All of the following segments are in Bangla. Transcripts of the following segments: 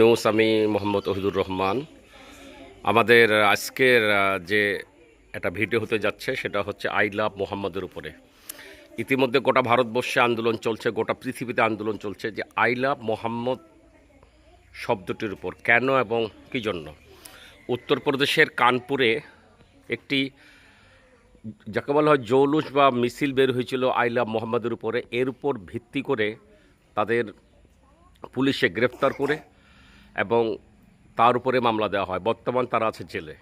নিউজ আমি মোহাম্মদ ওহিদুর রহমান। আমাদের আজকের যে একটা ভিডিও হতে যাচ্ছে সেটা হচ্ছে আই লাভ মোহাম্মদের উপরে। ইতিমধ্যে গোটা ভারতবর্ষে আন্দোলন চলছে, গোটা পৃথিবীতে আন্দোলন চলছে যে আই লাভ মোহাম্মদ শব্দটির উপর। কেন এবং কী জন্য? উত্তরপ্রদেশের কানপুরে একটি, যাকে বলা হয় জৌলুস বা মিছিল বের হয়েছিল আই লাভ মোহাম্মদের উপরে। এর উপর ভিত্তি করে তাদের পুলিশে গ্রেফতার করে এবং তার উপরে মামলা দেওয়া হয় বর্তমান তারা আছে জেলে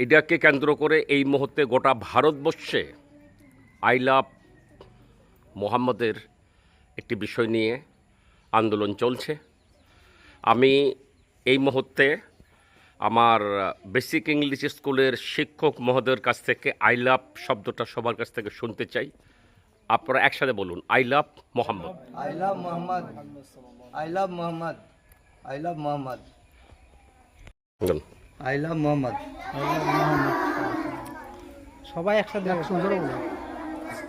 এটাকে কেন্দ্র করে এই মুহূর্তে গোটা ভারতবর্ষে আই লাভ মোহাম্মদের একটি বিষয় নিয়ে আন্দোলন চলছে আমি এই মুহূর্তে আমার বেসিক ইংলিশ স্কুলের শিক্ষক মহোদয়ের কাছ থেকে আই লাভ শব্দটা সবার কাছ থেকে শুনতে চাই আপনারা একসাথে বলুন, I love Muhammad I love Muhammad. I love Muhammad. I love Muhammad. বলুন। I love Muhammad. সবাই একসাথে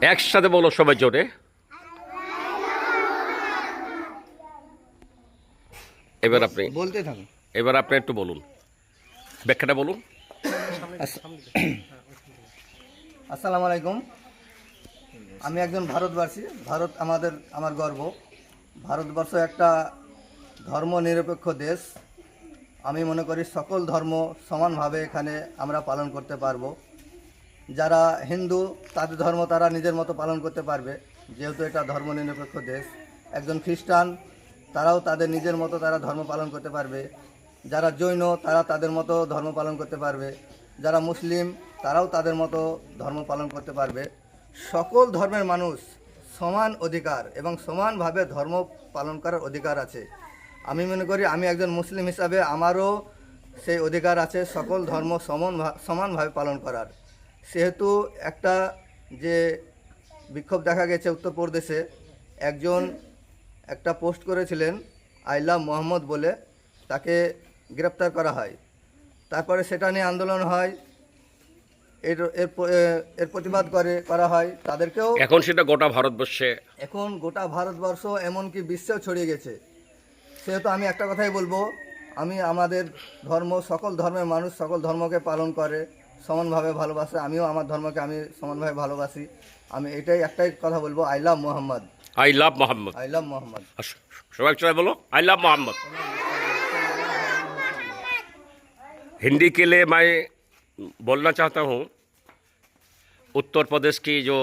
একসাথে বলো সবাই জোরে। এবার আপনি বলতে থাকুন। এবার আপনি একটু বলুন। ব্যাখ্যাটা বলুন। আসসালামু আলাইকুম। আমি একজন ভারতবাসী। ভারত আমাদের আমার গর্ব। ভারতবর্ষ একটা ধর্ম নিরপেক্ষ দেশ, আমি মনে করি সকল ধর্ম সমানভাবে এখানে আমরা পালন করতে পারব। যারা হিন্দু, তাদের ধর্ম তারা নিজের মতো পালন করতে পারবে, যেহেতু এটা ধর্ম নিরপেক্ষ দেশ। একজন খ্রিস্টান, তারাও তাদের নিজের মতো তারা ধর্ম পালন করতে পারবে। যারা জৈন, তারা তাদের মতো ধর্ম পালন করতে পারবে। যারা মুসলিম, তারাও তাদের মতো ধর্ম পালন করতে পারবে। সকল ধর্মের মানুষ সমান অধিকার এবং সমানভাবে ধর্ম পালন করার অধিকার আছে। আমি মনে করি আমি একজন মুসলিম হিসাবে আমারও সেই অধিকার আছে সকল ধর্ম সমান সমানভাবে পালন করার। সেহেতু একটা যে বিক্ষোভ দেখা গেছে উত্তরপ্রদেশে একজন একটা পোস্ট করেছিলেন আই লাভ মোহাম্মদ বলে তাকে গ্রেপ্তার করা হয়। তারপরে সেটা নিয়ে আন্দোলন হয় এর এর এর প্রতিবাদ করে করা হয়। তাদেরকেও এখন সেটা গোটা ভারতবর্ষে এখন গোটা ভারতবর্ষ এমনকি বিশ্বেও ছড়িয়ে গেছে। সেহেতু আমি একটা কথাই বলবো আমি আমাদের ধর্ম সকল ধর্মের মানুষ সকল ধর্মকে পালন করে সমানভাবে ভালোবাসে আমিও আমার ধর্মকে আমি সমানভাবে ভালোবাসি আমি এটাই একটাই কথা বলবো I love Mohammad I love Mohammad I love Mohammad আর স- সবাই সবাই बोलो आई लव मोहम्मद हिंदी के लिए मैं बोलना चाहता हूँ उत्तर प्रदेश की जो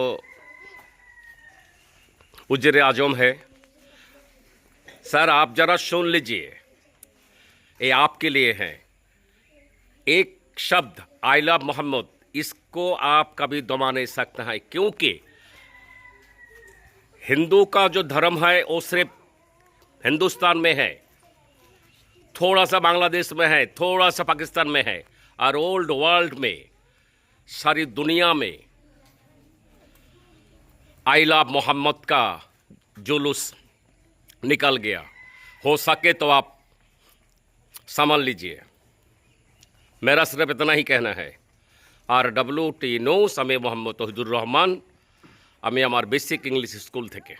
उजर आजम है सर, आप जरा सुन लीजिए। ये आपके लिए है। एक शब्द आई लव मोहम्मद इसको आप कभी दबा नहीं सकते हैं, क्योंकि हिंदू का जो धर्म है, वो सिर्फ़ हिंदुस्तान में है, थोड़ा सा बांग्लादेश में है, थोड़ा सा पाकिस्तान में है, और ओल्ड वर्ल्ड में, सारी दुनिया में आई लव मोहम्मद का जुलूस निकल गया हो सके तो आप संभाल लीजिए मेरा सिर्फ इतना ही कहना है আর ডব্লিউ টি নিউজ আমি মোহাম্মদ তহিদুর রহমান আমি আমার বেসিক ইংলিশ স্কুল থেকে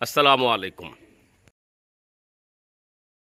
আসসালামু আলাইকুম